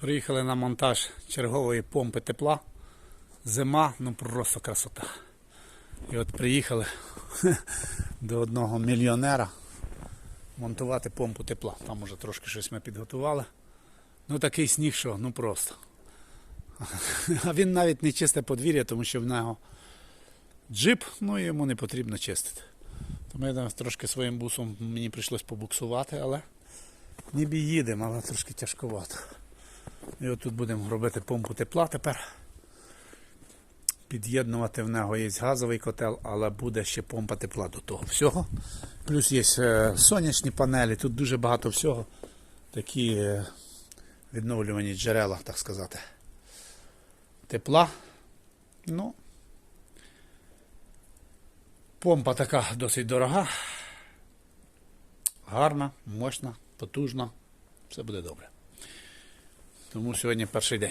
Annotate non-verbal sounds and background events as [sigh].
Приїхали на монтаж чергової помпи тепла. Зима, ну просто красота. І от приїхали [laughs] до одного мільйонера монтувати помпу тепла. Там уже трошки щось ми підготували. Ну такий сніг, що ну просто. [laughs] А він навіть не чисте подвір'я, тому що в нього джип, ну і йому не потрібно чистити. Тому я трошки своїм бусом мені прийшлось побуксувати, але ніби їдемо, але трошки тяжковато. І от тут будемо робити помпу тепла тепер. Під'єднувати в нього є газовий котел, але буде ще помпа тепла до того всього. Плюс є е, сонячні панелі, тут дуже багато всього. Такі е, відновлювані джерела, так сказати. Тепла. Ну, помпа така досить дорога. Гарна, мощна, потужна. Все буде добре. Тому сьогодні перший день.